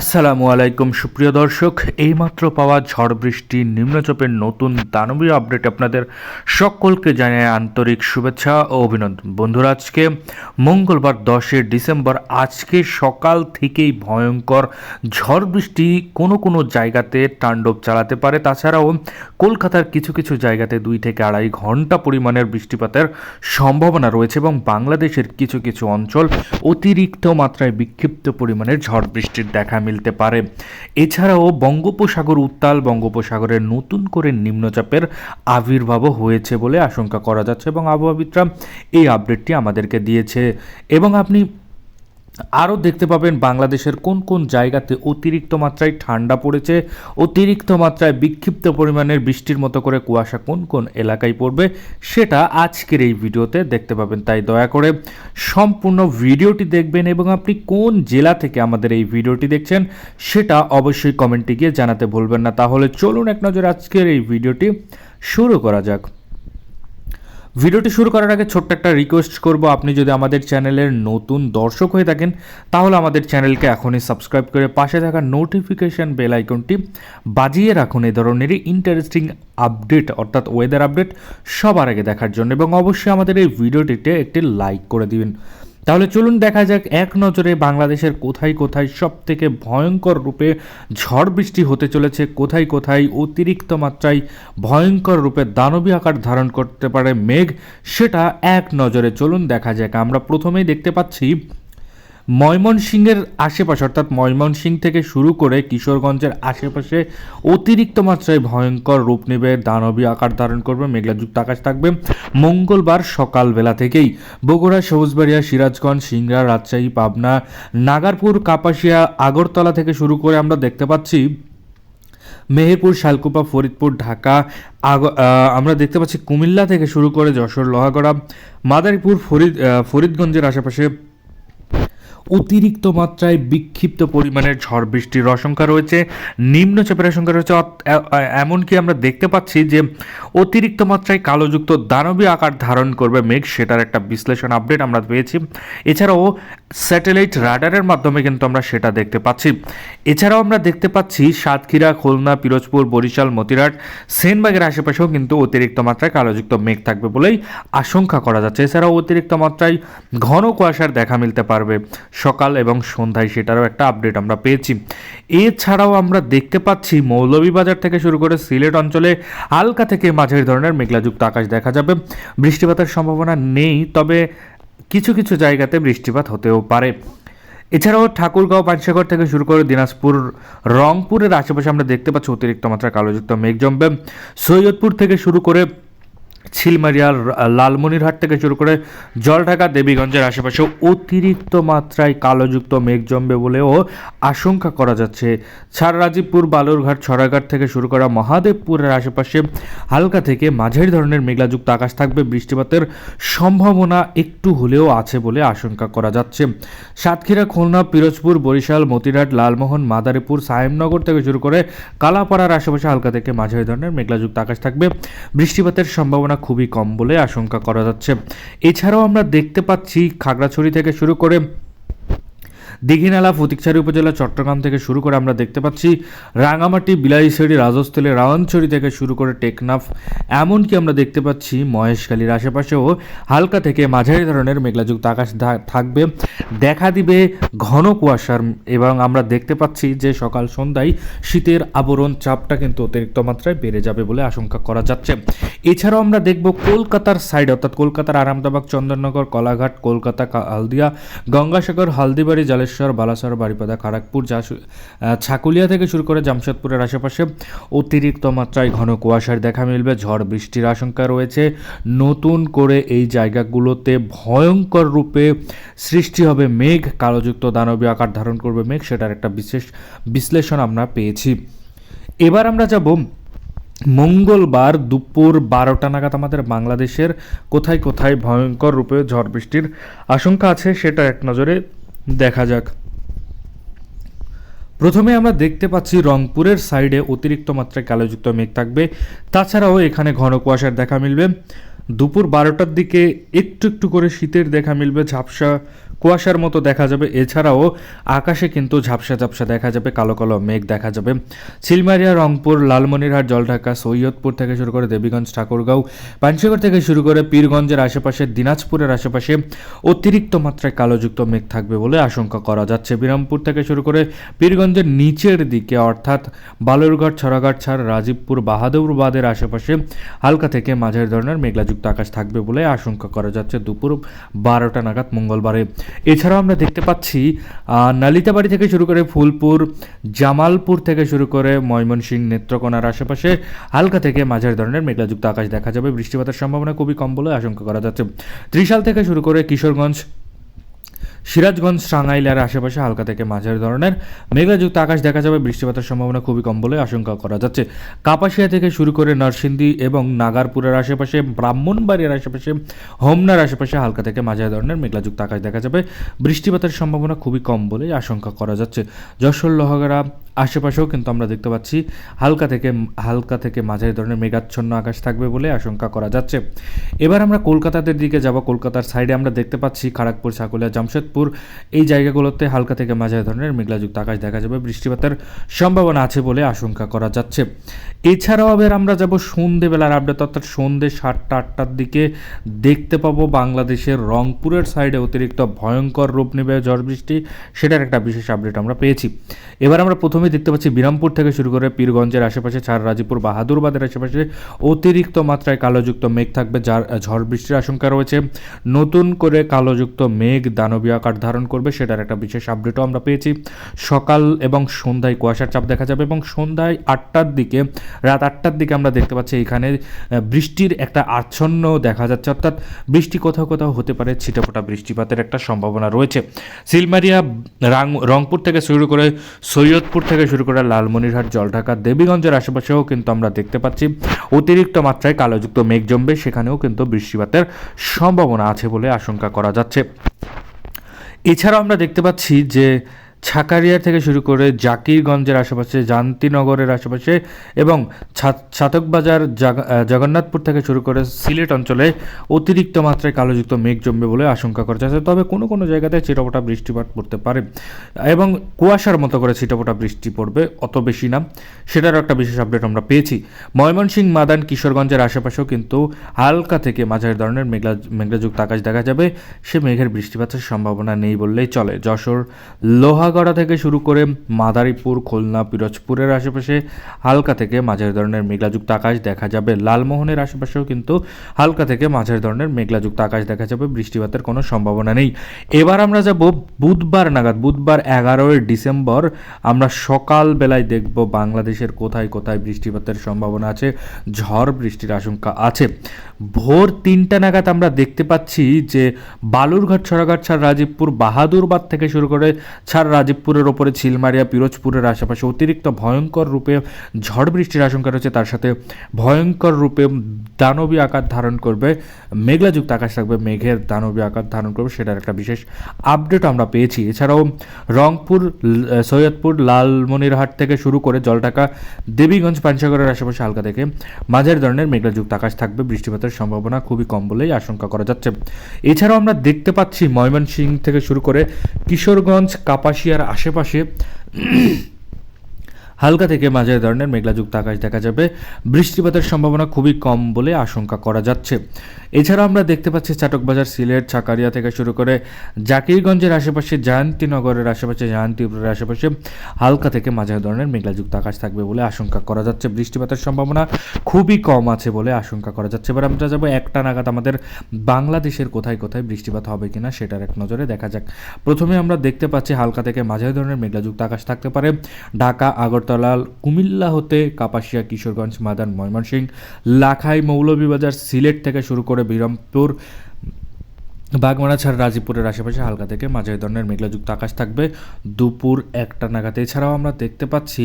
আসসালামু আলাইকুম, সুপ্রিয় দর্শক। এইমাত্র পাওয়া ঝড় বৃষ্টি নিম্নচাপের নতুন দানবীয় আপডেট আপনাদের সকলকে জানায় আন্তরিক শুভেচ্ছা ও অভিনন্দন। বন্ধুরা, আজকে মঙ্গলবার দশই ডিসেম্বর, আজকে সকাল থেকেই ভয়ঙ্কর ঝড় বৃষ্টি কোনো কোনো জায়গাতে তাণ্ডব চালাতে পারে। তাছাড়াও কলকাতার কিছু কিছু জায়গাতে দুই থেকে আড়াই ঘণ্টা পরিমাণের বৃষ্টিপাতের সম্ভাবনা রয়েছে এবং বাংলাদেশের কিছু কিছু অঞ্চল অতিরিক্ত মাত্রায় বিক্ষিপ্ত পরিমাণের ঝড় বৃষ্টির দেখা মিলতে পারে। এছাড়াও বঙ্গোপসাগর উত্তাল, বঙ্গোপসাগরের নতুন করে নিম্নচাপের আবির্ভাবও হয়েছে বলে আশঙ্কা করা যাচ্ছে এবং আবহাওয়াবিদরা এই আপডেটটি আমাদেরকে দিয়েছে। এবং আপনি আরও দেখতে পাবেন বাংলাদেশের কোন কোন জায়গাতে অতিরিক্ত মাত্রায় ঠান্ডা পড়েছে, অতিরিক্ত মাত্রায় বিক্ষিপ্ত পরিমাণের বৃষ্টির মতো করে কুয়াশা কোন কোন এলাকায় পড়বে, সেটা আজকের এই ভিডিওতে দেখতে পাবেন। তাই দয়া করে সম্পূর্ণ ভিডিওটি দেখবেন এবং আপনি কোন জেলা থেকে আমাদের এই ভিডিওটি দেখছেন, সেটা অবশ্যই কমেন্টে গিয়ে জানাতে ভুলবেন না। তাহলে চলুন এক নজর আজকের এই ভিডিওটি শুরু করা যাক। ভিডিওটি শুরু করার আগে ছোট্ট একটা রিকোয়েস্ট করব। আপনি যদি আমাদের চ্যানেলের নতুন দর্শক হয়ে থাকেন, তাহলে আমাদের চ্যানেলকে এখনই সাবস্ক্রাইব করে পাশে থাকা নোটিফিকেশান বেল আইকনটি বাজিয়ে রাখুন। এই ধরনেরই ইন্টারেস্টিং আপডেট অর্থাৎ ওয়েদার আপডেট সবার আগে দেখার জন্য। এবং অবশ্যই আমাদের এই ভিডিওটিতে একটি লাইক করে দিবেন। তাহলে চলুন দেখা যাক এক নজরে বাংলাদেশের কোথায় কোথায় সব থেকে ভয়ঙ্কর রূপে ঝড় বৃষ্টি হতে চলেছে, কোথায় কোথায় অতিরিক্ত মাত্রায় ভয়ঙ্কর রূপে দানবী আকার ধারণ করতে পারে মেঘ, সেটা এক নজরে। চলুন দেখা যাক। আমরা প্রথমেই দেখতে পাচ্ছি ময়মনসিংহের আশেপাশে, অর্থাৎ ময়মনসিংহ থেকে শুরু করে কিশোরগঞ্জের আশেপাশে অতিরিক্ত মাত্রায় ভয়ঙ্কর রূপ নেবে দানবী আকার ধারণ করবে মেঘলাযুক্ত আকাশ থাকবে। মঙ্গলবার সকালবেলা থেকেই বগুড়া, সবুজবাড়িয়া, সিরাজগঞ্জ, সিংড়া, রাজশাহী, পাবনা, নাগারপুর, কাপাসিয়া, আগরতলা থেকে শুরু করে আমরা দেখতে পাচ্ছি মেহেরপুর, শালকুপা, ফরিদপুর, ঢাকা আমরা দেখতে পাচ্ছি কুমিল্লা থেকে শুরু করে যশোর, লোহাগড়া, মাদারীপুর, ফরিদ ফরিদগঞ্জের আশেপাশে অতিরিক্ত মাত্রায় বিক্ষিপ্ত পরিমাণের ঝড় বৃষ্টির আশঙ্কা রয়েছে। নিম্নচাপের আশঙ্কা রয়েছে। এমনকি আমরা দেখতে পাচ্ছি যে অতিরিক্ত মাত্রায় কালোযুক্ত দানবীয় আকার ধারণ করবে মেঘ, সেটার একটা বিশ্লেষণ আপডেট আমরা পেয়েছি। এছাড়াও স্যাটেলাইট রাডারের মাধ্যমে কিন্তু আমরা সেটা দেখতে পাচ্ছি। এছাড়াও আমরা দেখতে পাচ্ছি সাতক্ষীরা, খুলনা, পিরোজপুর, বরিশাল, মতিরাট, সেনবাগের আশেপাশেও কিন্তু অতিরিক্ত মাত্রায় কালোযুক্ত মেঘ থাকবে বলেই আশঙ্কা করা যাচ্ছে। এছাড়াও অতিরিক্ত মাত্রায় ঘন কুয়াশার দেখা মিলতে পারবে। সকাল এবং সন্ধ্যায় সেটারও একটা আপডেট আমরা পেয়েছি। এছাড়াও আমরা দেখতে পাচ্ছি মৌলভীবাজার থেকে শুরু করে সিলেট অঞ্চলে হালকা থেকে মাঝারি ধরনের মেঘলাযুক্ত আকাশ দেখা যাবে। বৃষ্টিপাতের সম্ভাবনা নেই, তবে কিছু কিছু জায়গাতে বৃষ্টিপাত হতেও পারে। এছাড়াও ঠাকুরগাঁও পানসাগর থেকে শুরু করে দিনাজপুর, রংপুরের আশেপাশে আমরা দেখতে পাচ্ছি অতিরিক্ত মাত্রা কালোযুক্ত মেঘ জমবে সৈয়দপুর থেকে শুরু করে ছিলমারিয়া লালমনিরহাট থেকে শুরু করে জলঢাকা, দেবীগঞ্জের আশেপাশে অতিরিক্ত মাত্রায় কালোযুক্ত মেঘ জমবে বলেও আশঙ্কা করা যাচ্ছে। ছাড় রাজীবপুর বালুরঘাট, ছড়াঘাট থেকে শুরু করা মহাদেবপুরের আশেপাশে হালকা থেকে মাঝারি ধরনের মেঘলাযুক্ত আকাশ থাকবে। বৃষ্টিপাতের সম্ভাবনা একটু হলেও আছে বলে আশঙ্কা করা যাচ্ছে। সাতক্ষীরা, খুলনা, পিরোজপুর, বরিশাল মতিরাট লালমোহন, মাদারীপুর, সাহেবনগর থেকে শুরু করে কালাপাড়ার আশেপাশে হালকা থেকে মাঝারি ধরনের মেঘলাযুক্ত আকাশ থাকবে। বৃষ্টিপাতের সম্ভাবনা খুবই কম বলে আশঙ্কা করা যাচ্ছে। এছাড়াও আমরা দেখতে পাচ্ছি খাগড়াছড়ি থেকে শুরু করে দীঘিনালা, ফতিকছড়ি উপজেলা, চট্টগ্রাম থেকে শুরু করে আমরা দেখতে পাচ্ছি রাঙামাটি, বিলাইছড়ি, রাজস্থলী রাওয়ানছড়ি থেকে শুরু করে টেকনাফ, এমনকি আমরা দেখতে পাচ্ছি মহেশখালীর আশেপাশেও হালকা থেকে মাঝারি ধরনের মেঘলাযুক্ত আকাশ থাকবে। দেখা দিবে ঘন কুয়াশার এবং আমরা দেখতে পাচ্ছি যে সকাল সন্ধ্যায় শীতের আবরণ চাপটা কিন্তু অতিরিক্ত মাত্রায় বেড়ে যাবে বলে আশঙ্কা করা যাচ্ছে। এছাড়াও আমরা দেখব কলকাতার সাইড অর্থাৎ কলকাতার আরামদাবাগ, চন্দননগর, কলাঘাট, কলকাতা হালদিয়া গঙ্গাসাগর, হালদিবাড়ি, জালেশ্বর, বালাসর, বারিপাদা খড়গপুর যা ছাকুলিয়া থেকে শুরু করে জামশেদপুরের আশেপাশে অতিরিক্ত মাত্রায় ঘন কুয়াশার দেখা মিলবে। ঝড় বৃষ্টির আশঙ্কা রয়েছে। নতুন করে এই জায়গাগুলোতে ভয়ঙ্কর রূপে সৃষ্টি হবে মেঘ। কালোযুক্ত দানবী আকার ধারণ করবে মেঘ, সেটার একটা বিশেষ বিশ্লেষণ আমরা পেয়েছি। এবার আমরা যাব মঙ্গলবার দুপুর বারোটা নাগাদ আমাদের বাংলাদেশের কোথায় কোথায় ভয়ঙ্কর রূপে ঝড় বৃষ্টির আশঙ্কা আছে সেটা এক নজরে দেখা যাক। প্রথমে আমরা দেখতে পাচ্ছি রংপুরের সাইডে অতিরিক্ত মাত্রায় কালোযুক্ত মেঘ থাকবে। তাছাড়াও এখানে ঘন কুয়াশার দেখা মিলবে। দুপুর বারোটার দিকে একটু একটু করে শীতের দেখা মিলবে, ঝাপসা কুয়াশার মতো দেখা যাবে। এছাড়াও আকাশে কিন্তু ঝাপসা ঝাপসা দেখা যাবে, কালো কালো মেঘ দেখা যাবে। সিলমারিয়া রংপুর, লালমনিরহাট, জলঢাকা, সৈয়দপুর থেকে শুরু করে দেবীগঞ্জ, ঠাকুরগাঁও পাঞ্চগড় থেকে শুরু করে পীরগঞ্জের আশেপাশে, দিনাজপুরের আশেপাশে অতিরিক্ত মাত্রায় কালোযুক্ত মেঘ থাকবে বলে আশঙ্কা করা যাচ্ছে। বিরামপুর থেকে শুরু করে পীরগঞ্জের নিচের দিকে, অর্থাৎ বালুরঘাট, ছড়াঘাট, ছাড়, রাজীবপুর, বাহাদুরবাদের আশেপাশে হালকা থেকে মাঝারি ধরনের মেঘলাযুক্ত আকাশ থাকবে বলে আশঙ্কা করা যাচ্ছে। দুপুর বারোটা নাগাদ মঙ্গলবারে। এছাড়াও আমরা দেখতে পাচ্ছি নালিতাবাড়ি থেকে শুরু করে ফুলপুর, জামালপুর থেকে শুরু করে ময়মনসিংহ নেত্রকোনার আশেপাশে হালকা থেকে মাঝারি ধরনের মেঘলাযুক্ত আকাশ দেখা যাবে। বৃষ্টিপাতের সম্ভাবনা খুবই কম বলে আশঙ্কা করা যাচ্ছে। ত্রিশাল থেকে শুরু করে কিশোরগঞ্জ সিরাজগঞ্জ টাঙ্গাইলের আশেপাশে হালকা থেকে মাঝারি ধরনের মেঘাযুক্ত আকাশ দেখা যাবে। বৃষ্টিপাতের সম্ভাবনা খুবই কম বলে আশঙ্কা করা যাচ্ছে। কাপাসিয়া থেকে শুরু করে নরসিংদী এবং নাগারপুরের আশেপাশে, ব্রাহ্মণবাড়িয়ার আশেপাশে, হোমনার আশেপাশে হালকা থেকে মাঝারি ধরনের মেঘলাযুক্ত আকাশ দেখা যাবে। বৃষ্টিপাতের সম্ভাবনা খুবই কম বলে আশঙ্কা করা যাচ্ছে। যশোর, লোহাগড়া আশেপাশেও কিন্তু আমরা দেখতে পাচ্ছি হালকা থেকে হালকা থেকে মাঝারি ধরনের মেঘাচ্ছন্ন আকাশ থাকবে বলে আশঙ্কা করা যাচ্ছে। এবার আমরা কলকাতাদের দিকে যাব। কলকাতার সাইডে আমরা দেখতে পাচ্ছি খড়গপুর সাকুলিয়া, জামশেদপুর। এই জায়গাগুলোতে হালকা থেকে মাঝারি ধরনের মেঘলাযুক্ত আকাশ দেখা যাবে। বৃষ্টিপাতের সম্ভাবনা আছে বলে আশঙ্কা করা যাচ্ছে। এছাড়াও আবার আমরা যাব সন্ধেবেলার আপডেট। অর্থাৎ সন্ধে সাতটা, আটটার দিকে দেখতে পাবো বাংলাদেশের রংপুরের সাইডে অতিরিক্ত ভয়ঙ্কর রূপ নেবে ঝড় বৃষ্টি। সেটার একটা বিশেষ আপডেট আমরা পেয়েছি। এবার আমরা প্রথমেই দেখতে পাচ্ছি বিরামপুর থেকে শুরু করে পীরগঞ্জের আশেপাশে ছাড় রাজীপুর বাহাদুরবাদের আশেপাশে অতিরিক্ত মাত্রায় কালোযুক্ত মেঘ থাকবে, যার ঝড় বৃষ্টির আশঙ্কা রয়েছে। নতুন করে কালোযুক্ত মেঘ দানবীয় আকার ধারণ করবে, সেটার একটা বিশেষ আপডেটও আমরা পেয়েছি। সকাল এবং সন্ধ্যায় কুয়াশার চাপ দেখা যাবে এবং সন্ধ্যায় আটটার দিকে, রাত আটটার দিকে আমরা দেখতে পাচ্ছি এখানে বৃষ্টির একটা আচ্ছন্ন দেখা যাচ্ছে। অর্থাৎ বৃষ্টি কোথাও কোথাও হতে পারে, ছিটেফোঁটা বৃষ্টিপাতের একটা সম্ভাবনা রয়েছে। সিলমারিয়া রংপুর থেকে শুরু করে সৈয়দপুর থেকে শুরু করে লালমনিরহাট, জলঢাকা, দেবীগঞ্জের আশেপাশেও কিন্তু আমরা দেখতে পাচ্ছি অতিরিক্ত মাত্রায় কালোযুক্ত মেঘ জমবে। সেখানেও কিন্তু বৃষ্টিপাতের সম্ভাবনা আছে বলে আশঙ্কা করা যাচ্ছে। এছাড়াও আমরা দেখতে পাচ্ছি যে ছাকারিয়া থেকে শুরু করে জাকিরগঞ্জের আশেপাশে, জান্তিনগরের আশেপাশে এবং ছাত- ছাতকবাজার জগন্নাথপুর থেকে শুরু করে সিলেট অঞ্চলে অতিরিক্ত মাত্রায় কালোযুক্ত মেঘ জমবে বলে আশঙ্কা করা যাচ্ছে। তবে কোনো কোনো জায়গাতে ছিটাফোটা বৃষ্টিপাত পড়তে পারে এবং কুয়াশার মতো করে ছিটাফোটা বৃষ্টি পড়বে, অত বেশি না। সেটারও একটা বিশেষ আপডেট আমরা পেয়েছি। ময়মনসিংহ, মাদান, কিশোরগঞ্জের আশেপাশেও কিন্তু হালকা থেকে মাঝারি ধরনের মেঘলা মেঘলাযুক্ত আকাশ দেখা যাবে। সে মেঘের বৃষ্টিপাতের সম্ভাবনা নেই বললেই চলে। যশোর লোহাগড়া থেকে শুরু করে মাদারীপুর, খুলনা, পিরোজপুরের আশেপাশে হালকা থেকে মাঝারি ধরনের মেঘলাযুক্ত আকাশ দেখা যাবে। লালমোহনের আশেপাশেও কিন্তু হালকা থেকে মাঝারি ধরনের মেঘলাযুক্ত আকাশ দেখা যাবে। বৃষ্টিপাতের কোনো সম্ভাবনা নেই। এবার আমরা যাব বুধবার নাগাদ, বুধবার এগারোই ডিসেম্বর। আমরা সকাল বেলায় দেখব বাংলাদেশের কোথায় কোথায় বৃষ্টিপাতের সম্ভাবনা আছে, ঝড় বৃষ্টির আশঙ্কা আছে। ভোর তিনটা নাগাদ আমরা দেখতে পাচ্ছি যে বালুরঘাট ছড়াঘাট ছাড় রাজীবপুর, বাহাদুরবাদ থেকে শুরু করে ছাড় রাজীবপুরের ওপরে ছিলমারিয়া, পিরোজপুরের আশেপাশে অতিরিক্ত ভয়ঙ্কর রূপে ঝড় বৃষ্টির আশঙ্কা রয়েছে। তার সাথে ভয়ঙ্কর রূপে দানবী আকার ধারণ করবে মেঘলাযুক্ত আকাশ থাকবে, মেঘের দানবী আকার ধারণ করবে সেটার একটা বিশেষ আপডেট আমরা পেয়েছি। এছাড়াও রংপুর সৈয়দপুর, লালমনিরহাট থেকে শুরু করে জলঢাকা, দেবীগঞ্জ পাঞ্চাগড়ের আশেপাশে হালকা থেকে মাঝারি ধরনের মেঘলাযুক্ত আকাশ থাকবে। বৃষ্টিপাতের সম্ভাবনা খুবই কম বলেই আশঙ্কা করা যাচ্ছে। এছাড়াও আমরা দেখতে পাচ্ছি ময়মনসিংহ থেকে শুরু করে কিশোরগঞ্জ কাপাসিয়ার আশেপাশে হালকা থেকে মাঝারি ধরনের মেঘলাযুক্ত আকাশ দেখা যাবে। বৃষ্টিপাতের সম্ভাবনা খুবই কম বলে আশঙ্কা করা যাচ্ছে। এছাড়া আমরা দেখতে পাচ্ছি চাটকবাজার সিলেট ছাকারিয়া থেকে শুরু করে জাকিরগঞ্জের আশেপাশে জয়ন্তীনগরের আশেপাশে জয়ন্তীপুরের আশেপাশে হালকা থেকে মাঝারি ধরনের মেঘলাযুক্ত আকাশ থাকবে বলে আশঙ্কা করা যাচ্ছে। বৃষ্টিপাতের সম্ভাবনা খুবই কম আছে বলে আশঙ্কা করা যাচ্ছে। এবার আমরা যাব একটা নাগাদ আমাদের বাংলাদেশের কোথায় কোথায় বৃষ্টিপাত হবে কিনা সেটার এক নজরে দেখা যাক। প্রথমে আমরা দেখতে পাচ্ছি হালকা থেকে মাঝারি ধরনের মেঘলাযুক্ত আকাশ থাকতে পারে ঢাকা, আগরতলা কুমিল্লা হতে কাপাসিয়া, কিশোরগঞ্জ মাদান ময়মনসিংহ, লাখাই মৌলভীবাজার সিলেট থেকে শুরু করে বিরামপুর, বাগমারা ছাড়া রাজীবপুরের আশেপাশে হালকা থেকে মাঝারি ধরনের মেঘলাযুক্ত আকাশ থাকবে। দুপুর একটা নাগাদ। এছাড়াও আমরা দেখতে পাচ্ছি,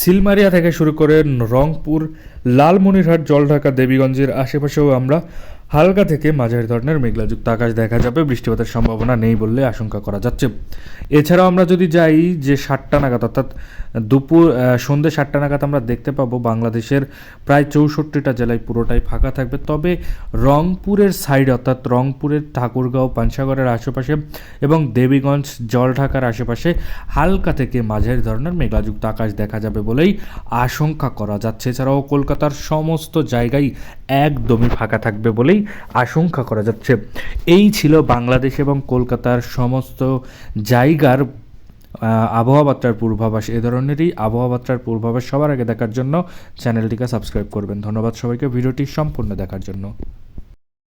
সিলমারিয়া থেকে শুরু করে রংপুর, লালমনিরহাট, জলঢাকা, দেবীগঞ্জের আশেপাশেও আমরা হালকা থেকে মাঝারি ধরনের মেঘলাযুক্ত আকাশ দেখা যাবে, বৃষ্টিপাতের সম্ভাবনা নেই বললে আশঙ্কা করা যাচ্ছে। এছাড়াও আমরা যদি যাই যে সাতটা নাগাদ, অর্থাৎ দুপুর সন্ধ্যে সাতটা নাগাদ আমরা দেখতে পাবো বাংলাদেশের প্রায় চৌষট্টিটা জেলায় পুরোটাই ফাঁকা থাকবে। তবে রংপুরের সাইড অর্থাৎ রংপুরের ঠাকুরগাঁও পাঞ্চাগড়ের আশেপাশে এবং দেবীগঞ্জ জলঢাকার আশেপাশে হালকা থেকে মাঝারি ধরনের মেঘলাযুক্ত আকাশ দেখা যাবে বলেই আশঙ্কা করা যাচ্ছে। এছাড়াও কলকাতার সমস্ত জায়গায় একদমই ফাঁকা থাকবে বলেই আশঙ্কা করা যাচ্ছে। এই ছিল বাংলাদেশ এবং কলকাতার সমস্ত জায়গার আহ, আবহাওয়া বার্তার পূর্বাভাস। এ ধরনেরই আবহাওয়া বার্তার পূর্বাভাস সবার আগে দেখার জন্য চ্যানেলটিকে সাবস্ক্রাইব করবেন। ধন্যবাদ সবাইকে। ভিডিওটি সম্পূর্ণ দেখার জন্য।